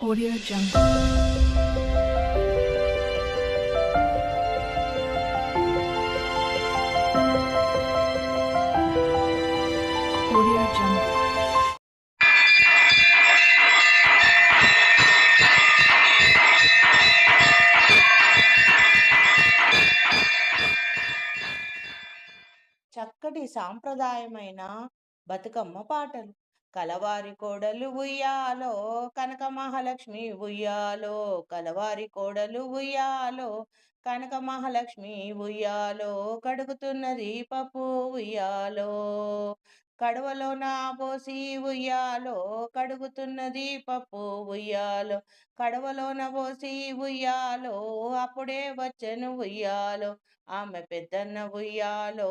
Audio చక్కటి సాంప్రదాయమైన బతుకమ్మ పాటలు. కలవారి కోడలు ఉయ్యాలో కనక మహాలక్ష్మి ఉయ్యాలో కలవారి కోడలు ఉయ్యాలో కనక మహాలక్ష్మి ఉయ్యాలో కడుగుతున్నది పప్పు ఉయ్యాలో. కడవలో నా పోసి ఉయ్యాలో కడుగుతున్నది పప్పు ఉయ్యాలో. కడవలోన పోసి ఉయ్యాలో అప్పుడే వచ్చను ఉయ్యాలో. ఆమె పెద్దన్న ఉయ్యాలో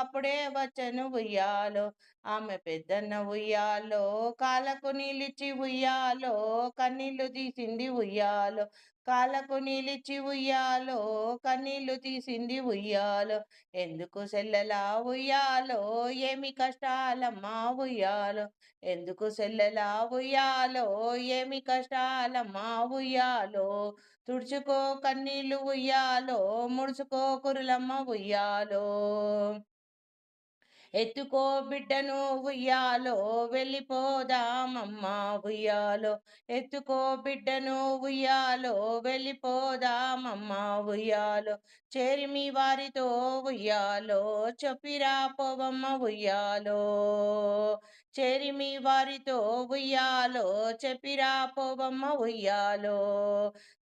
అప్పుడే వచ్చను ఉయ్యాలో. ఆమె పెద్దన్న ఉయ్యాలో కాలకు నిలిచి ఉయ్యాలో కన్నీళ్ళు తీసింది ఉయ్యాలో. కాళ్ళకు నిలిచి ఉయ్యాలో కన్నీళ్ళు తీసింది ఉయ్యాలో. ఎందుకు సెల్లలా ఉయ్యాలో? ఏమి కష్టాలమ్మా ఉయ్యాలో? ఎందుకు సెల్లలా ఉయ్యాలో? ఏమి కష్టాలమ్మా ఉయ్యాలో? తుడుచుకో కన్నీళ్ళు ఉయ్యాలో ముడుచుకో కురులమ్మ ఉయ్యాలో. ఎత్తుకో బిడ్డను ఉయ్యాలో వెళ్ళిపోదామమ్మా ఉయ్యాలో ఎత్తుకో బిడ్డను ఉయ్యాలో వెళ్ళిపోదామమ్మా ఉయ్యాలో చేరి మీ వారితో ఉయ్యాలో చెప్పిరా పోవమ్మ ఉయ్యాలో చేరి మీ వారితో ఉయ్యాలో చెప్పిరా పోవమ్మ ఉయ్యాలో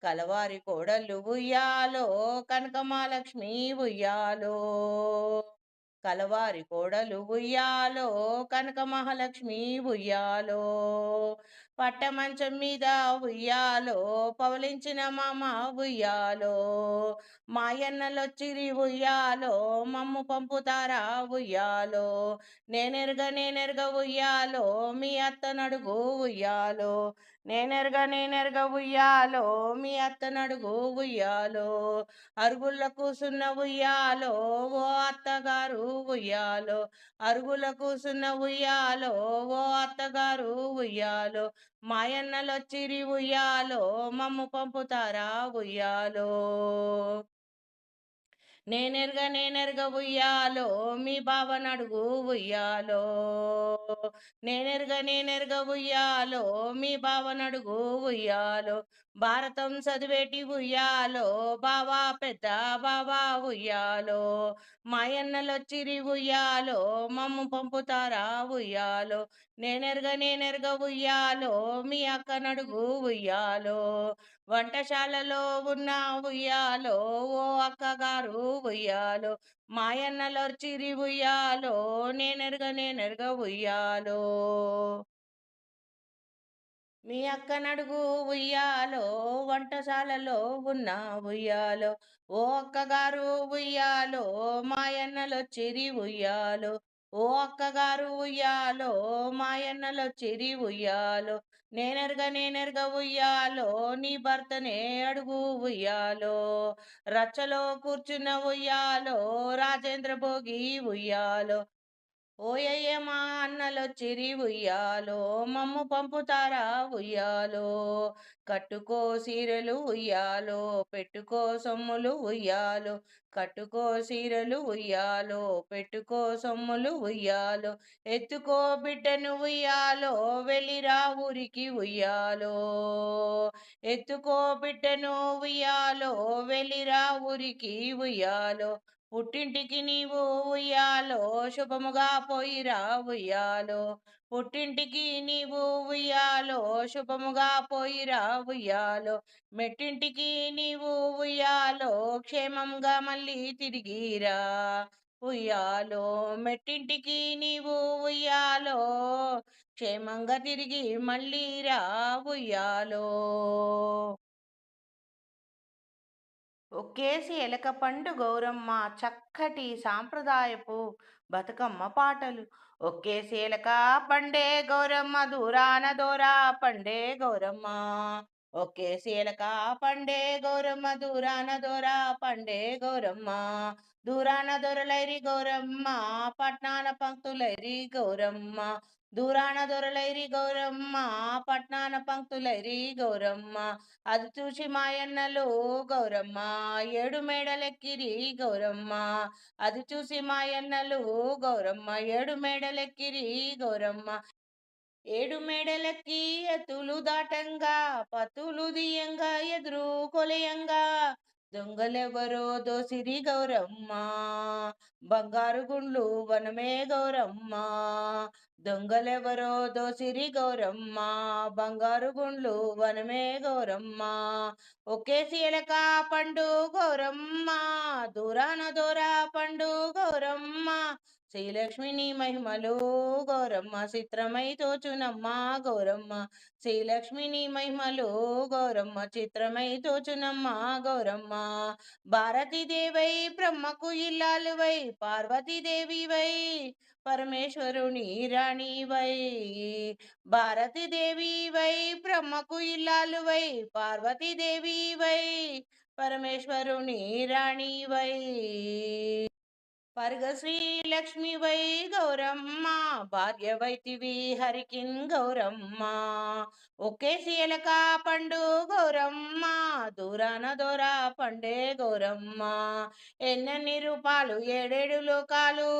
కలవారి కోడలు ఉయ్యాలో కనకమాలక్ష్మి ఉయ్యాలో కలవారి కోడలు ఉయ్యాలో కనక మహాలక్ష్మి ఉయ్యాలో. పట్టమంచం మీద ఉయ్యాలో పవలించిన మామ ఉయ్యాలో. మాయన్నలొచ్చిరి ఉయ్యాలో మమ్ము పంపుతారా ఉయ్యాలో. నేనెరగ నేనెరగ ఉయ్యాలో మీ అత్త నడుగు ఉయ్యాలో. నేనెరగ నేనెరగ ఉయ్యాలో మీ అత్త నడుగు ఉయ్యాలో అరుగుల కూసున్న ఉయ్యాలో ఓ అత్తగారు ఉయ్యాలో అరుగుల కూసున్న ఉయ్యాలో ఓ అత్తగారు ఉయ్యాలో మాయన్నలొచ్చిరి ఉయ్యాలో మమ్ము పంపుతారా ఉయ్యాలో. నేనెరగ నేనెరగ ఉయ్యాలో మీ బావ నడుగు ఉయ్యాలో. నేనెరగ నేనెరగ ఉయ్యాలో మీ బావ నడుగు ఉయ్యాలో. భారతం చదివేటి ఉయ్యాలో బావా పెద్ద బావా ఉయ్యాలో. మాయన్నలొచ్చిరి ఉయ్యాలో మమ్ము పంపుతారా ఉయ్యాలో. నేనెరగ నేనెరగ ఉయ్యాలో మీ అక్క నడుగు ఉయ్యాలో. వంటశాలలో ఉన్న ఉయ్యాలో ఓ అక్కగారు ఉయ్యాలో మాయన్నలొచ్చిరి ఉయ్యాలో నేనెరుగ నేనెరుగ ఉయ్యాలో. మీ అక్క నడుగు ఉయ్యాలో వంటశాలలో ఉన్న ఉయ్యాలో ఓ అక్కగారు ఉయ్యాలో మాయన్నలొచ్చిరి ఉయ్యాలో ఓ అక్కగారు ఉయ్యాలో మాయన్నలొచ్చిరి ఉయ్యాలో నేనెరగ నేనెరగ ఉయ్యాలో నీ భర్తనే అడుగు ఉయ్యాలో. రచ్చలో కూర్చున్న ఉయ్యాలో రాజేంద్ర భోగి ఉయ్యాలో. ఓయయ్య అన్నలొచ్చిరి ఉయ్యాలో మమ్ము పంపుతారా ఉయ్యాలో? కట్టుకో సీరలు ఉయ్యాలో పెట్టుకో సొమ్ములు ఉయ్యాలో. కట్టుకో సీరలు ఉయ్యాలో పెట్టుకో సొమ్ములు ఉయ్యాలో. ఎత్తుకో బిడ్డను ఉయ్యాలో వెళ్ళిరా ఊరికి ఉయ్యాలో. ఎత్తుకో బిడ్డను ఉయ్యాలో వెళ్ళిరా ఊరికి ఉయ్యాలో. పుట్టింటికి నీవు ఉయ్యాలో శుభముగా పోయిరా ఉయ్యాలో. పుట్టింటికి నీవు ఉయ్యాలో శుభముగా పోయిరా ఉయ్యాలో. మెట్టింటికి నీవు ఉయ్యాలో క్షేమంగా మళ్ళీ తిరిగిరా ఉయ్యాలో. మెట్టింటికి నీవు ఉయ్యాలో క్షేమంగా తిరిగి మళ్ళీ రా ఉయ్యాలో. ఒక్కేసి ఎలక పండు గౌరమ్మ చక్కటి సాంప్రదాయపు బతుకమ్మ పాటలు. ఒక్కేసి ఎలక పండే గౌరమ్మ దూరాన దూరా పండే గౌరమ్మ. ఒకే ఎలక పండే గౌరమ్మ దూరాన దొర పండే గౌరమ్మ దూరాన దొరలైరి గౌరమ్మ పట్నాన పంక్తులైరి గౌరమ్మ దూరాన దొరలైరి గౌరమ్మ పట్నాన పంక్తులైరి గౌరమ్మ అది చూసి మాయన్నలు గౌరమ్మ ఏడు మేడలెక్కిరి గౌరమ్మ అది చూసి మాయన్నలు గౌరమ్మ ఏడు మేడలెక్కిరి గౌరమ్మ ఏడు మెడలకి ఎతులు దాటంగా పతులు దియంగా ఎదురు కొలయంగా. దొంగలెవరో దోసిరి గౌరమ్మ బంగారు గుండ్లు వనమే గౌరమ్మ. దొంగలెవరో దోసిరి గౌరమ్మ బంగారు గుండ్లు వనమే గౌరమ్మ. ఒకేసి ఎలక పండు గౌరమ్మ దూరాన దూరా పండు గౌరమ్మ. శ్రీలక్ష్మిని మహిమలో గౌరమ్మ చిత్రమై తోచునమ్మ గౌరమ్మ. శ్రీలక్ష్మిని మహిమలో గౌరమ్మ చిత్రమై తోచునమ్మ గౌరమ్మ. భారతీదేవై బ్రహ్మకు ఇల్లాలువై పార్వతీదేవివై పరమేశ్వరుని రాణివై. భారతీదేవివై బ్రహ్మకు ఇల్లాలువై పార్వతీదేవివై పరమేశ్వరుని రాణివై. పర్గ శ్రీలక్ష్మి వై గౌరమ్మ భార్య వైతివి హరికిన్ గౌరమ్మ. ఒకే శీలక పండు గౌరమ్మ దూరాన దూరా పండే గౌరమ్మ. ఎన్నెన్ని రూపాలు ఏడేడు లోకాలు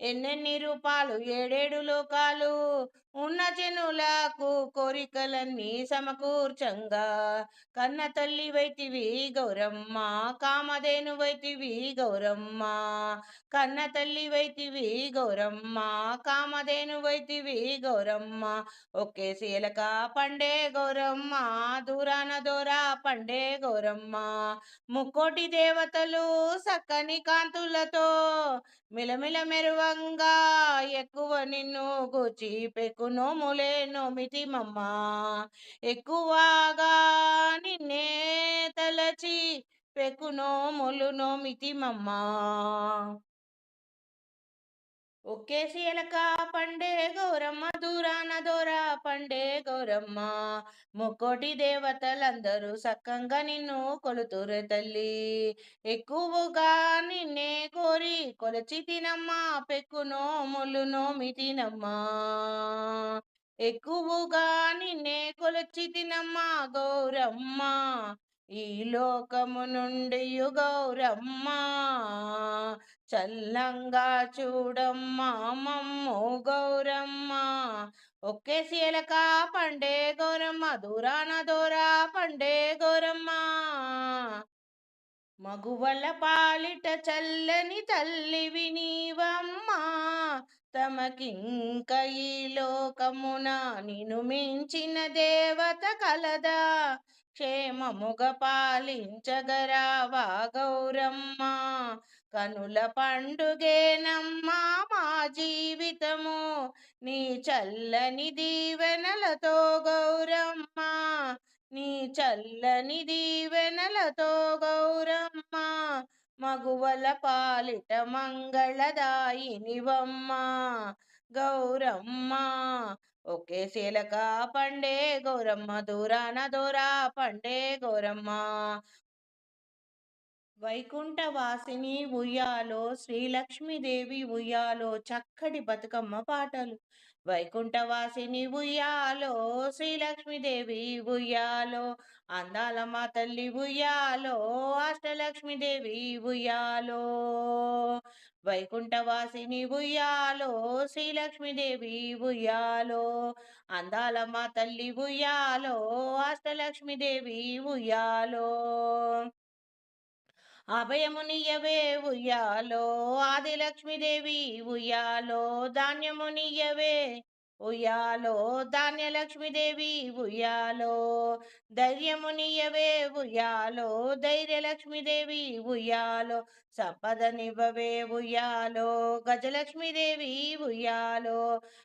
ఎన్నెన్ని రూపాలు ఏడేడు లోకాలు ఉన్న జనులకు కోరికలన్నీ సమకూర్చంగా. కన్న తల్లి వైతివి గౌరమ్మ కామధేను వైతివి గౌరమ్మ. కన్న తల్లి వైతివి గౌరమ్మ కామధేను వైతివి గౌరమ్మ. ఒకే శీలక పండే గౌరమ్మ దూరాన దూరా పండే గౌరమ్మ. ముక్కోటి దేవతలు సక్కని కాంతులతో మిలమిల మెరువంగా ఎక్కువ నిన్ను గుచి పెక్కు నోములే నోమితి మమ్మా ఎక్కువగా నిన్నే తలచి పెక్కు నోములు ఒకే శీలక పండే గౌరమ్మ దూరాన దూరా పండే గౌరమ్మ. ముక్కోటి దేవతలందరూ సక్కంగా నిన్ను కొలుతురే తల్లి. ఎక్కువగా నిన్నే కోరి కొలచి తినమ్మా పెక్కు నోములు నోమి తినమ్మా ఎక్కువగా నిన్నే కొలచి తినమ్మా గౌరమ్మ. ఈ లోకము నుండి గౌరమ్మ చల్లంగా చూడమ్మా మమ్ము గౌరమ్మ. ఒకే శీలక పండే గౌరమ్మ దూరాన దూరా పండే గౌరమ్మ. మగువల పాలిట చల్లని తల్లి వినీవమ్మా. తమకింక ఈ లోకమున నిను మించిన దేవత కలదా. క్షేమముగ పాలించగరావా గౌరమ్మ కనుల పండుగేనమ్మా మా జీవితము. నీ చల్లని దీవెనలతో గౌరమ్మ. నీ చల్లని దీవెనలతో గౌరమ్మ. మగువల పాలిట మంగళదాయినివమ్మ. గౌరమ్మ ఒకే శీలక పండే గౌరమ్మ దూరాన దూరా పండే గౌరమ్మ. వైకుంఠవాసిని ఉయ్యాలో శ్రీలక్ష్మీదేవి ఉయ్యాలో చక్కటి బతుకమ్మ పాటలు. వైకుంఠవాసిని ఉయ్యాలో శ్రీలక్ష్మీదేవి ఉయ్యాలో అందాల మా తల్లి ఉయ్యాలో అష్టలక్ష్మీదేవి ఉయ్యాలో. వైకుంఠవాసిని ఉయ్యాలో శ్రీలక్ష్మీదేవి ఉయ్యాలో అందాల మా తల్లి ఉయ్యాలో అష్టలక్ష్మీదేవి ఉయ్యాలో. అభయమునియవే ఉయ్యాలో ఆదిలక్ష్మీదేవి ఉయ్యాలో ధాన్యమునియవే ఉయ్యాలో ధాన్యలక్ష్మీదేవి ఉయ్యాలో ధైర్యమునియవే ఉయ్యాలో ధైర్యలక్ష్మీదేవి ఉయ్యాలో సంపదనివ్వవే ఉయ్యాలో గజలక్ష్మీదేవి ఉయ్యాలో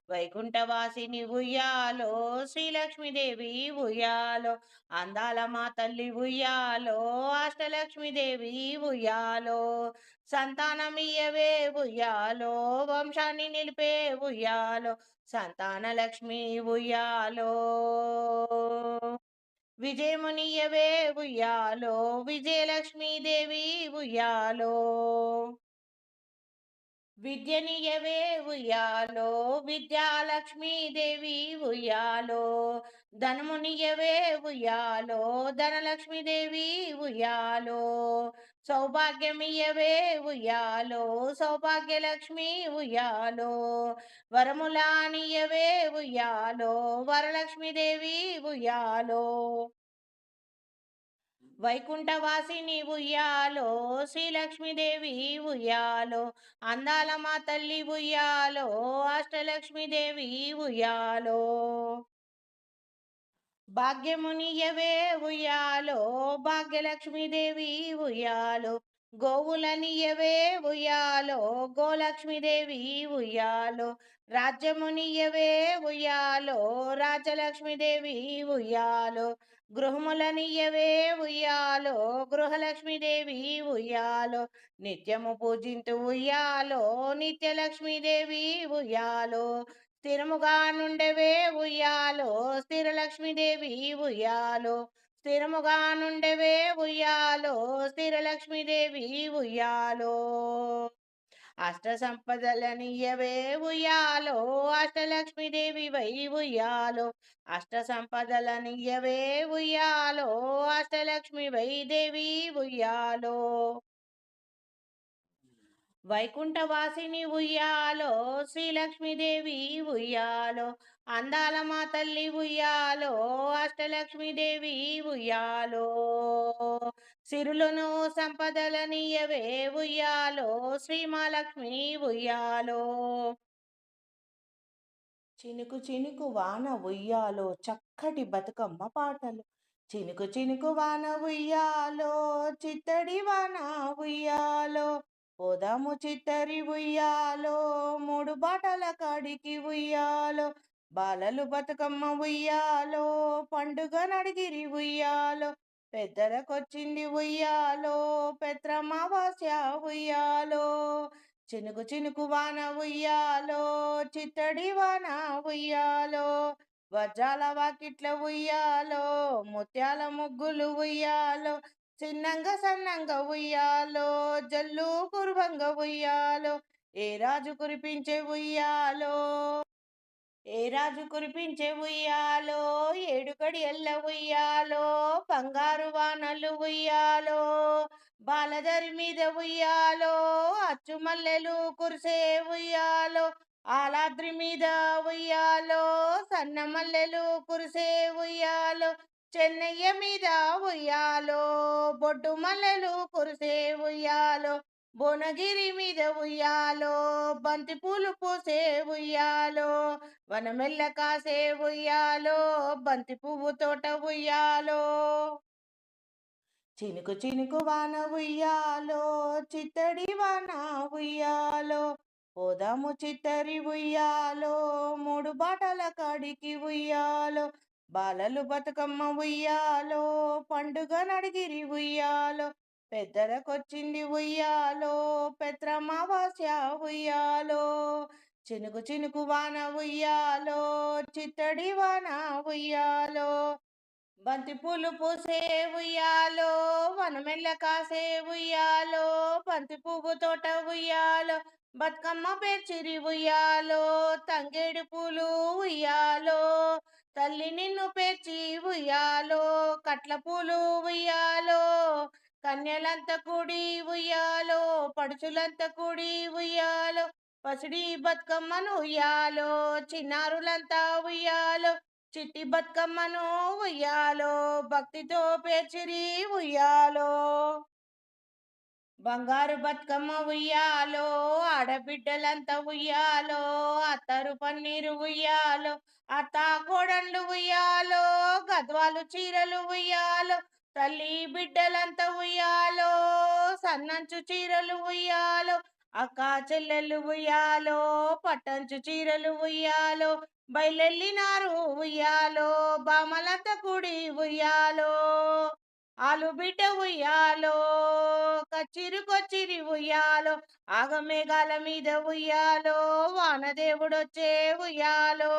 వైకుంఠవాసిని ఉయ్యాలో శ్రీలక్ష్మీదేవి ఉయ్యాలో అందాల మా తల్లి ఉయ్యాలో అష్టలక్ష్మీదేవి ఉయ్యాలో సంతానమియవే ఉయ్యాలో వంశాన్ని నిలిపే ఉయ్యాలో సంతాన లక్ష్మి ఉయ్యాలో. విజయమునియవే ఉయ్యాలో విజయలక్ష్మీదేవి ఉయ్యాలో. విద్యనియవే ఉయ్యాలో విద్యాలక్ష్మీదేవి ఉయ్యాలో ధనమునియవే ఉయ్యాలో ధనలక్ష్మీదేవి ఉయ్యాలో సౌభాగ్యమియవే ఉయ్యాలో సౌభాగ్యలక్ష్మి ఉయ్యాలో వరములానియవే ఉయ్యాలో వరలక్ష్మీదేవి ఉయ్యాలో వైకుంఠవాసిని ఉయ్యాలో శ్రీలక్ష్మీదేవి ఉయ్యాలో అందాల మా తల్లి ఉయ్యాలో అష్టలక్ష్మీదేవి ఉయ్యాలో. భాగ్యమునియవే ఉయ్యాలో భాగ్యలక్ష్మీదేవి ఉయ్యాలో గోవులనియవే ఉయ్యాలో గోలక్ష్మీదేవి ఉయ్యాలో రాజ్యమునియవే ఉయ్యాలో రాజలక్ష్మీదేవి ఉయ్యాలో గృహములనియవే ఉయ్యాలో గృహలక్ష్మీదేవి ఉయ్యాలో నిత్యము పూజింతు ఉయ్యాలో నిత్యలక్ష్మీదేవి ఉయ్యాలో స్థిరముగా నుండవే ఉయ్యాలో స్థిరలక్ష్మీదేవి ఉయ్యాలో స్థిరముగా నుండవే ఉయ్యాలో స్థిరలక్ష్మీదేవి ఉయ్యాలో. అష్ట సంపదలనియవే ఉయ్యాలో అష్టలక్ష్మీదేవి వై ఉయ్యాలో. అష్ట సంపదలనియవే ఉయ్యాలో అష్టలక్ష్మి వై దేవి ఉయ్యాలో. వైకుంఠవాసిని ఉయ్యాలో శ్రీలక్ష్మీదేవి ఉయ్యాలో. అందాల మా తల్లి ఉయ్యాలో అష్టలక్ష్మీదేవి ఉయ్యాలో. సిరులను సంపదలనియవే ఉయ్యాలో శ్రీమాలక్ష్మి ఉయ్యాలో. చినుకు చినుకు వాన ఉయ్యాలో చక్కటి బతుకమ్మ పాటలు. చినుకు చినుకు వాన ఉయ్యాలో చిత్తడి వాన ఉయ్యాలో. పోదాము చిత్తరి ఉయ్యాలో మూడు బాటల కాడికి ఉయ్యాలో. బాలలు బతుకమ్మ ఉయ్యాలో పండుగ నడిగిరి ఉయ్యాలో పెద్దలకొచ్చింది ఉయ్యాలో పెత్రమావాస్య ఉయ్యాలో చినుకు చినుకు వాన ఉయ్యాలో చిత్తడి వాన ఉయ్యాలో వజ్రాల వాకిట్ల ఉయ్యాలో ముత్యాల ముగ్గులు ఉయ్యాలో చిన్నంగా సన్నంగా ఉయ్యాలో జల్లు కురువంగా ఉయ్యాలో ఏ రాజు కురిపించే ఉయ్యాలో. ఏ రాజు కురిపించే ఉయ్యాలో? ఏడుగడి ఎల్ల ఉయ్యాలో? బంగారు వానలు ఉయ్యాలో? బాలదరి మీద ఉయ్యాలో? అచ్చు మల్లెలు కురిసే ఉయ్యాలో? ఆలాద్రి మీద ఉయ్యాలో? సన్న మల్లెలు కురిసే ఉయ్యాలో? చెన్నయ్య మీద ఉయ్యాలో? బొడ్డు మల్లెలు కురిసే ఉయ్యాలో? భువనగిరి మీద ఉయ్యాలో బంతి పూలు పూసే ఉయ్యాలో వనమెల్ల కాసే ఉయ్యాలో బంతి పువ్వు తోట ఉయ్యాలో. చినుకు చినుకు వాన ఉయ్యాలో చిత్తడి వాన ఉయ్యాలో. పోదాము చిత్తరి ఉయ్యాలో మూడు బాటల కాడికి ఉయ్యాలో. బాలలు బతుకమ్మ ఉయ్యాలో పండుగ నడిగిరి ఉయ్యాలో. పెద్దలకొచ్చింది ఉయ్యాలో పెత్రమావాస్య ఉయ్యాలో చినుకు చినుకు వాన ఉయ్యాలో చిత్తడి వాన ఉయ్యాలో. బంతి పూలు పూసే ఉయ్యాలో వనమెల్ల కాసే ఉయ్యాలో బంతి పువ్వు తోట ఉయ్యాలో బతుకమ్మ పేర్చిరి ఉయ్యాలో తంగేడు పూలు ఉయ్యాలో తల్లి నిన్ను పేర్చి ఉయ్యాలో కట్ల పూలు ఉయ్యాలో కన్యలంత కూడి ఉయ్యాలో పడుచులంత కూడి ఉయ్యాలో పసిడి బతుకమ్మను ఉయ్యాలో చిన్నారులంతా ఉయ్యాలో చిట్టి బతుకమ్మను ఉయ్యాలో భక్తితో పేర్చిరి ఉయ్యాలో. బంగారు బతుకమ్మ ఉయ్యాలో ఆడబిడ్డలంతా ఉయ్యాలో అత్తరు పన్నీరు ఉయ్యాలో అత్త కోడళ్ళు ఉయ్యాలో గద్వాలు చీరలు ఉయ్యాలో తల్లి బిడ్డలంతా ఉయ్యాలో సన్నంచు చీరలు ఉయ్యాలో అక్క చెల్లెలు ఉయ్యాలో పట్టంచు చీరలు ఉయ్యాలో బయలెల్లినారు ఉయ్యాలో బామలంత కుడి ఉయ్యాలో ఆలు బిడ్డ ఉయ్యాలో కచ్చిరి కొచ్చిరి ఉయ్యాలో ఆగమేఘాల మీద ఉయ్యాలో వానదేవుడొచ్చే ఉయ్యాలో.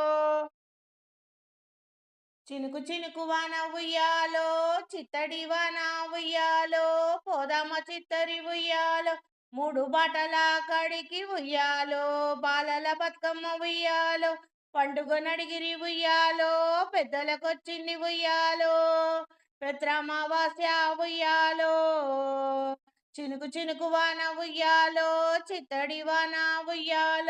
చినుకు చినుకు వాన ఉయ్యాలో చిత్తడి వాన ఉయ్యాలో పోదామ చిత్తడి ఉయ్యాలో మూడు బాటల కడికి ఉయ్యాలో బాలల బతుకమ్మ ఉయ్యాలో పండుగ నడిగిరి ఉయ్యాలో పెద్దలకొచ్చింది ఉయ్యాలో పెత్రమావాస్య ఉయ్యాలో చినుకు చినుకు వాన ఉయ్యాలో చిత్తడి వాన ఉయ్యాలో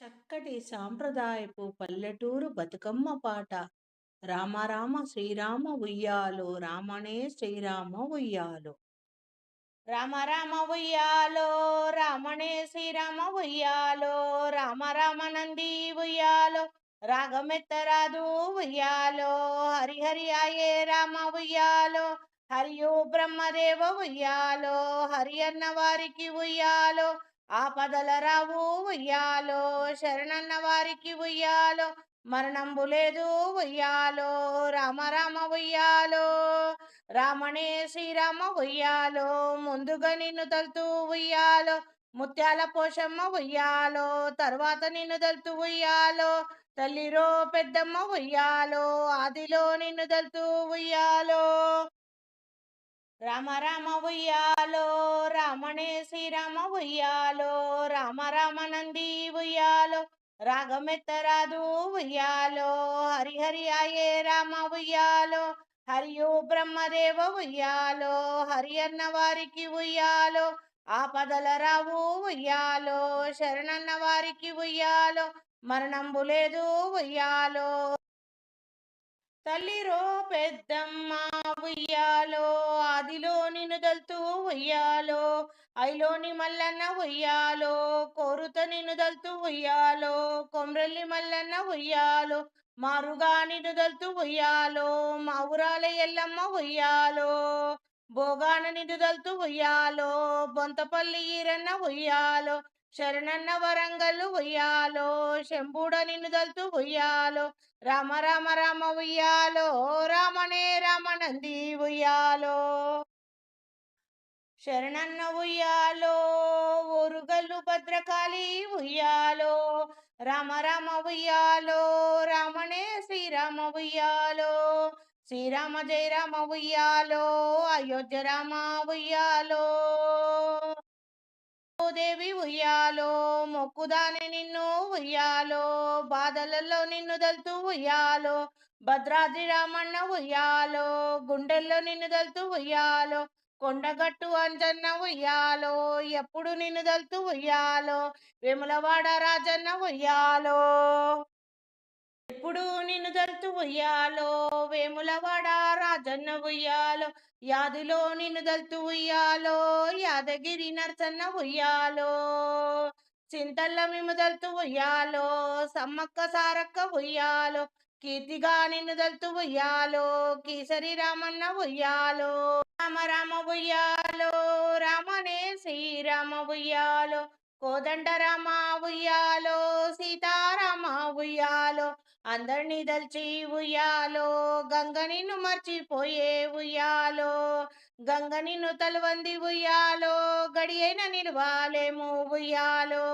చక్కటి సాంప్రదాయపు పల్లెటూరు బతుకమ్మ పాట. రామ రామ శ్రీరామ ఉయ్యాలో రామనే శ్రీరామ ఉయ్యాలో. రామ రామ ఉయ్యాలో రామణే శ్రీరామ ఉయ్యాలో రామ రామ నంది ఉయ్యాలో రాగమెత్తరాదు ఉయ్యాలో హరిహరి ఆయే రామ ఉయ్యాలో హరియో బ్రహ్మదేవ ఉయ్యాలో హరి అన్న వారికి ఉయ్యాలో ఆపదల రావు ఉయ్యాలో శరణన్న వారికి ఉయ్యాలో మరణంబు లేదు ఉయ్యాలో రామ రామ ఉయ్యాలో రామణే శ్రీరామ ఉయ్యాలో ముందుగా నిన్ను తలుతూ ఉయ్యాలో ముత్యాల పోషమ్మ ఉయ్యాలో తర్వాత నిన్ను తలుతూ ఉయ్యాలో తల్లిరో పెద్దమ్మ ఉయ్యాలో ఆదిలో నిన్ను తలుతూ ఉయ్యాలో. రామ రామ ఉయ్యాలో రామణే శ్రీరామ ఉయ్యాలో రామ రామ నంది ఉయ్యాలో రాగమెత్తరాదు ఉయ్యాలో హరిహరి ఆయే రామ ఉయ్యాలో హరియో బ్రహ్మదేవ ఉయ్యాలో హరి అన్న వారికి ఉయ్యాలో ఆపదల రావు ఉయ్యాలో శరణన్న వారికి ఉయ్యాలో మరణంబు లేదు ఉయ్యాలో. తల్లిరో పెద్దమ్మ ఉయ్యాలో ఆదిలో నిన్ను దల్తూ ఉయ్యాలో ఐలోని మల్లన్న ఉయ్యాలో కోరుత నిన్ను దల్తూ ఉయ్యాలో కొమ్రెల్లి మల్లన్న ఉయ్యాలో మారుగా నిన్ను దల్తూ ఉయ్యాలో మా ఊరాల ఎల్లమ్మ ఉయ్యాలో భోగాన నిన్ను దల్తూ ఉయ్యాలో బొంతపల్లి ఈరన్న ఉయ్యాలో శరణన్న వరంగల్ ఉయ్యాలో శంభుడ నిన్ను దల్తూ ఉయ్యాలో రామ రామ రామ ఉయ్యాలో రామనే రామనంది ఉయ్యాలో. శరణన్న ఉయ్యాలో ఒరుగల్లు భద్రకాళి ఉయ్యాలో రామ రామ ఉయ్యాలో రామనే శ్రీరామ ఉయ్యాలో. శ్రీరామ జయ రామ ఉయ్యాలో అయోధ్య రామ ఉయ్యాలో. దేవి ఉయ్యాలో మొక్కుదాని నిన్ను ఉయ్యాలో బాధలలో నిన్ను దల్తూ ఉయ్యాలో భద్రాద్రి రామన్న ఉయ్యాలో గుండెల్లో నిన్ను దల్తూ ఉయ్యాలో కొండగట్టు అంజన్న ఉయ్యాలో ఎప్పుడు నిన్ను దల్తూ ఉయ్యాలో వేములవాడ రాజన్న ఉయ్యాలో. ఎప్పుడు నిన్ను దల్తూ ఉయ్యాలో? వేములవాడ రాజన్న ఉయ్యాలో? యాదిలో నిన్ను దల్తు ఉయ్యాలో? యాదగిరి నర్సన్న ఉయ్యాలో? చింతల్ల మేము దల్తు ఉయ్యాలో? సమ్మక్క సారక్క ఉయ్యాలో? కీర్తిగా నిన్ను దల్తు ఉయ్యాలో? కీసరి రామన్న ఉయ్యాలో? రామ రామ ఉయ్యాలో? రామనే శ్రీరామ ఉయ్యాలో? కోదండ రామ ఉయ్యాలో? సీతారామ ఉయ్యాలో అందరినీ దల్చి ఉయ్యాలో గంగ నిన్ను మర్చిపోయే ఉయ్యాలో గంగ నిన్ను తలవంది ఉయ్యాలో గడియైన నిలవాలేము ఉయ్యాలో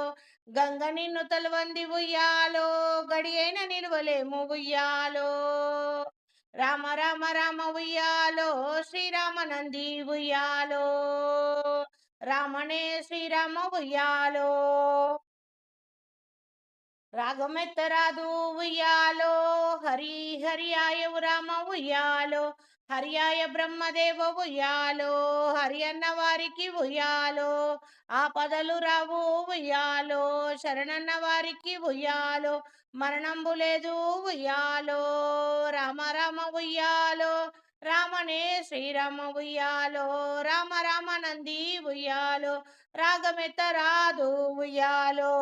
గంగ నిన్ను తలవంది ఉయ్యాలో గడియైన నిలవలేము ఉయ్యాలో రామ రామ రామ ఉయ్యాలో శ్రీరామనంది ఉయ్యాలో రామనే శ్రీరామ ఉయ్యాలో రాగమెత్తరాదు ఉయ్యాలో. హరి హరియాయ రామ ఉయ్యాలో. హరియాయ బ్రహ్మదేవ ఉయ్యాలో. హరి అన్న వారికి ఉయ్యాలో. ఆపదలు రావు ఉయ్యాలో. శరణన్న వారికి ఉయ్యాలో. మరణంబు లేదు ఉయ్యాలో. రామ రామ ఉయ్యాలో. రామనే శ్రీరామ ఉయ్యాలో. రామ రామ నంది ఉయ్యాలో. రాగమెత్తరాదు ఉయ్యాలో.